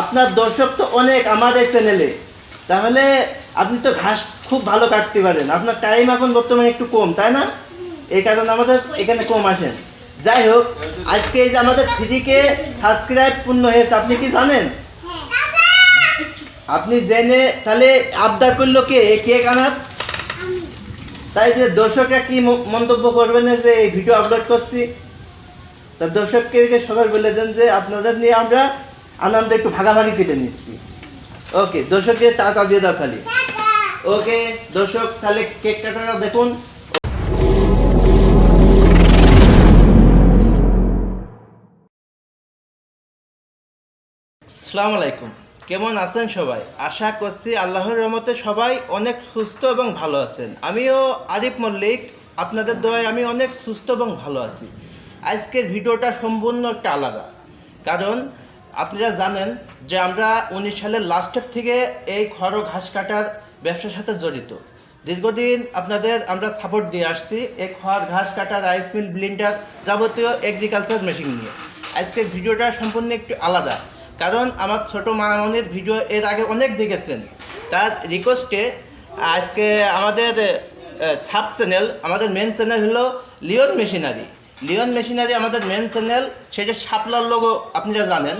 আপনার দর্শক তো অনেক আমাদের চ্যানেলে তাহলে আপনি তো ঘাস খুব ভালো কাটতে পারেন। আপনার টাইম এখন বর্তমানে একটু কম, তাই না? এই কারণে আমাদের এখানে কম আসেন। যাই হোক, আজকে এই যে আমাদের থ্রিকে সাবস্ক্রাইব পূর্ণ হয়েছে, আপনি কি জানেন? আপনি জেনে তাহলে আবদার করল কে? কে কানাত? তাই যে দর্শকরা কি মন্তব্য করবেন যে এই ভিডিও আপলোড করছি? তা দর্শককে সবাই বলে দেন যে আপনাদের নিয়ে আমরা আনন্দ একটু ভাগাভাগি কেটে নিচ্ছি। ওকে দর্শককে টাকা দিয়ে দাও খালি। ওকে দর্শক, তাহলে কেক কাটাটা দেখুন। সালাম আলাইকুম। কেমন আছেন সবাই? আশা করছি আল্লাহর রহমতে সবাই অনেক সুস্থ এবং ভালো আছেন। আমিও আরিফ মল্লিক, আপনাদের দোয়ায় আমি অনেক সুস্থ এবং ভালো আছি। আজকের ভিডিওটা সম্পূর্ণ একটা আলাদা। কারণ আপনারা জানেন যে আমরা উনিশ সালের লাস্টের থেকে এই খড় ঘাস কাটার ব্যবসার সাথে জড়িত। দীর্ঘদিন আপনাদের আমরা সাপোর্ট দিয়ে আসছি এই খড়, ঘাস কাটা রাইস মিল ব্লিন্ডার যাবতীয় এগ্রিকালচার মেশিন নিয়ে। আজকের ভিডিওটা সম্পূর্ণ একটু আলাদা, কারণ আমার ছোট মামনির ভিডিও এর আগে অনেক দেখেছেন। তার রিকোয়েস্টে আজকে আমাদের সাব চ্যানেল আমাদের মেন চ্যানেল হলো লিওন মেশিনারি লিওন মেশিনারি আমাদের মেন চ্যানেল সেটা সাপলার লোগো আপনারা জানেন।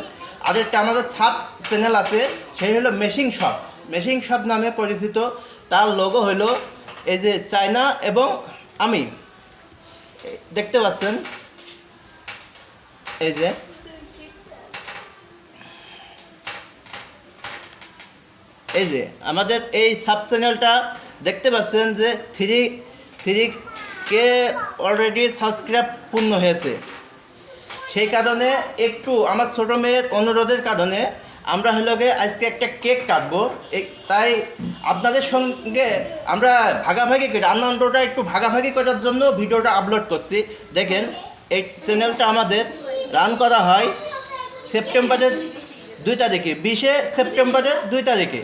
আর একটা আমাদের সাব চ্যানেল আছে, সেই হলো মেশিং শপ মেশিং শপ নামে পরিচিত, তার লোগো হলো এই যে চায়না এবং আমি। দেখতে পাচ্ছেন? এই যে। এই যে, আমাদের এই সাব চ্যানেলটা দেখতে পাচ্ছেন যে three three K already subscribe পূর্ণ হয়েছে। সেই কারণে একটু আমার ছোটো মেয়ের অনুরোধের কারণে আমরা হলো গিয়ে আজকে একটা কেক কাটবো। তাই আপনাদের সঙ্গে আমরা ভাগাভাগি করি। আনন্দটা একটু ভাগাভাগি করার জন্য ভিডিওটা আপলোড করছি। দেখেন, এই চ্যানেলটা আমাদের রান করা হয় সেপ্টেম্বরের দুই তারিখে, বিশে সেপ্টেম্বরের দুই তারিখে।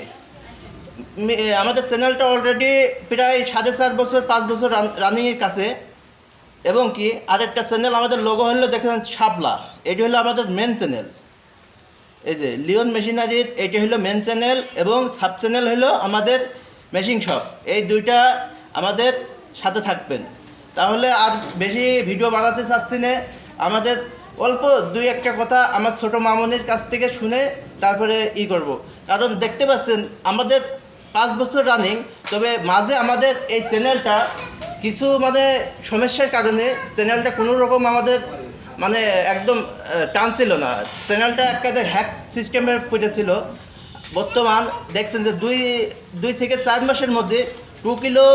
আমাদের চ্যানেলটা অলরেডি প্রায় সাড়ে চার বছর, পাঁচ বছর রানিংয়ের কাছে। এবং কি, আরেকটা চ্যানেল আমাদের লোগো হলো দেখেন শাপলা, এটি হলো আমাদের মেন চ্যানেল এই যে, লিওন মেশিনারির, এটি হলো মেন চ্যানেল এবং সাব চ্যানেল হলো আমাদের মেশিন শপ এই দুইটা আমাদের সাথে থাকবেন। তাহলে আর বেশি ভিডিও বানাতে চাচ্ছি না। আমাদের অল্প দুই একটা কথা আমার ছোট মামনির কাছ থেকে শুনে তারপরে ই করব। কারণ দেখতে পাচ্ছেন, আমাদের পাঁচ বছর রানিং তবে মাঝে আমাদের এই চ্যানেলটা কিছু মানে সমস্যার কারণে চ্যানেলটা কোনো রকম আমাদের মানে একদম টান ছিল না। চ্যানেলটা একেবারে হ্যাক সিস্টেমের পড়েছিল বর্তমান দেখছেন যে দুই দুই থেকে চার মাসের মধ্যে টু কিলো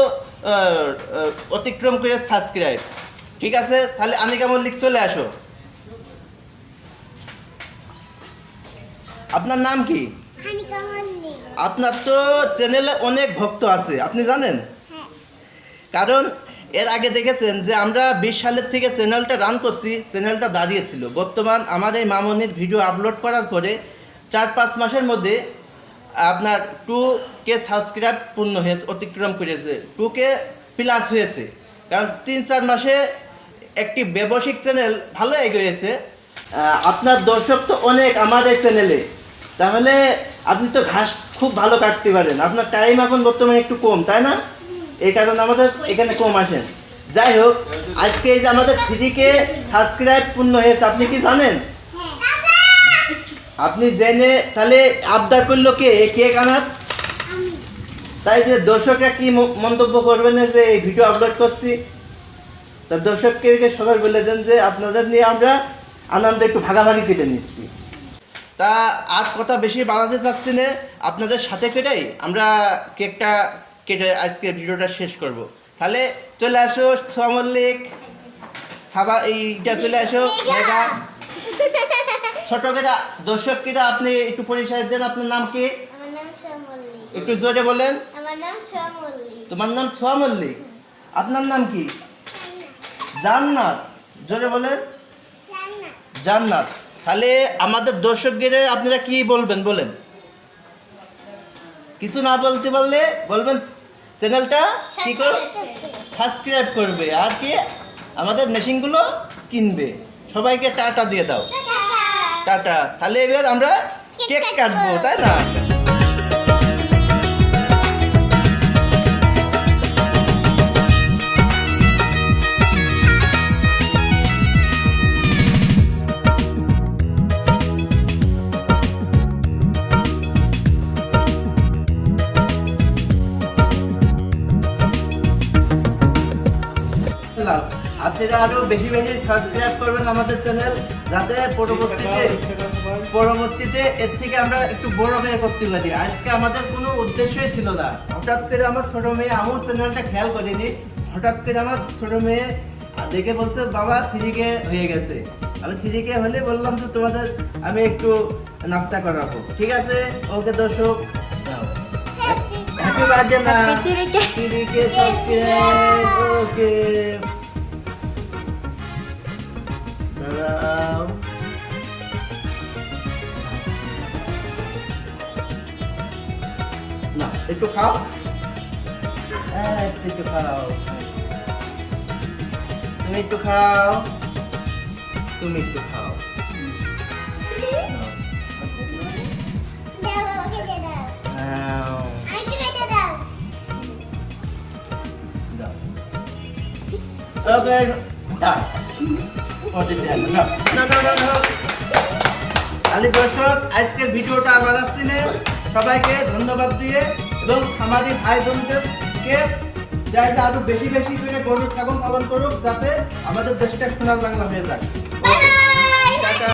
অতিক্রম করে সাবস্ক্রাইব ঠিক আছে? তাহলে আনিকা মল্লিক চলে আসো। আপনার নাম কি? আপনার তো চ্যানেলে অনেক ভক্ত আছে আপনি জানেন? কারণ এর আগে দেখেছেন যে আমরা বিশ সালের থেকে চ্যানেলটা রান করছি, চ্যানেলটা দাঁড়িয়েছিল। বর্তমান আমাদের এই মামনির ভিডিও আপলোড করার পরে চার পাঁচ মাসের মধ্যে আপনার টু কে সাবস্ক্রাইব পূর্ণ হয়েছে, অতিক্রম করেছে, টু কে প্লাস হয়েছে। কারণ তিন চার মাসে একটি ব্যবসায়িক চ্যানেল ভালো এগিয়েছে আপনার দর্শক তো অনেক আমাদের চ্যানেলে। তাহলে আপনি তো ঘাস খুব ভালো কাটতে পারেন। আপনার টাইম এখন বর্তমানে একটু কম, তাই না? এই কারণে আমাদের এখানে কম আসেন। যাই হোক, আজকে এই যে আমাদের থ্রিকে সাবস্ক্রাইব পূর্ণ হয়েছে, আপনি কি জানেন? আপনি জেনে তাহলে আবদার করল কে? এ কে আমি তাই যে দর্শকরা কি মন্তব্য করবেন যে এই ভিডিও আপলোড করছি? তা দর্শককে সবাই বলে দেন যে আপনাদের নিয়ে আমরা আনন্দ একটু ভাগাভাগি কেটে নিচ্ছি। তা আর কথা বেশি বাড়াতে চাচ্ছি না। আপনাদের সাথে কেটেই আমরা কেকটা কেটে আজকে ভিডিওটা শেষ করব। তাহলে চলে আসো ছোয়া মল্লিক সাবা এইটা চলে আসো মেঘা। ছোট কেটা দর্শক কেটা আপনি একটু পরিচয় দেন আপনার নাম কি? একটু জোরে বলেন। তোমার নাম ছোয়া মল্লিক আপনার নাম কি? জান্নাত। জোরে বলেন। জান্নাত। তাহলে আমাদের দর্শকদের আপনারা কি বলবেন বলেন? কিছু না বলতে পারলে বলবেন চ্যানেলটা কি কর? সাবস্ক্রাইব করবে আর কি আমাদের মেশিনগুলো কিনবে। সবাইকে টাটা দিয়ে দাও। টাটা। তাহলে এবার আমরা কেক কাটবো। তাই না? আপনারা আরও বেশি বেশি সাবস্ক্রাইব করবেন আমাদের চ্যানেল যাতে পরবর্তীতে পরবর্তীতে এর থেকে আমরা একটু বড় হয়ে করতে পারি। আজকে আমাদের কোনো উদ্দেশ্যই ছিল না। হঠাৎ করে আমার ছোট মেয়ে আমুর চ্যানেলটা খেয়াল করিনি। হঠাৎ করে আমার ছোট মেয়ে দেখে বলছে বাবা থ্রি কে হয়ে গেছে। আমি থ্রি কে হলে বললাম যে তোমাদের আমি একটু নাস্তা করাবো। ঠিক আছে? ওকে দর্শক হ্যাপি বার্থডে না ওকে। alam. Na, ito ka? Ah, ito ka. Tomato cow. Tomato cow. Okay. Done. দাও ওকে দে দাও নাও, আইসি কেটে দাও দাও। ওকে দাও। ওটা দিয়ে দাও। না, আজকের ভিডিওটা আমার আসছিনে সবাইকে ধন্যবাদ দিয়ে এবং আমাদের ভাই বোনদেরকে যাই যে আরও বেশি বেশি করে গরু ছাগল পালন করুক যাতে আমাদের দেশটা সোনার বাংলা হয়ে যায়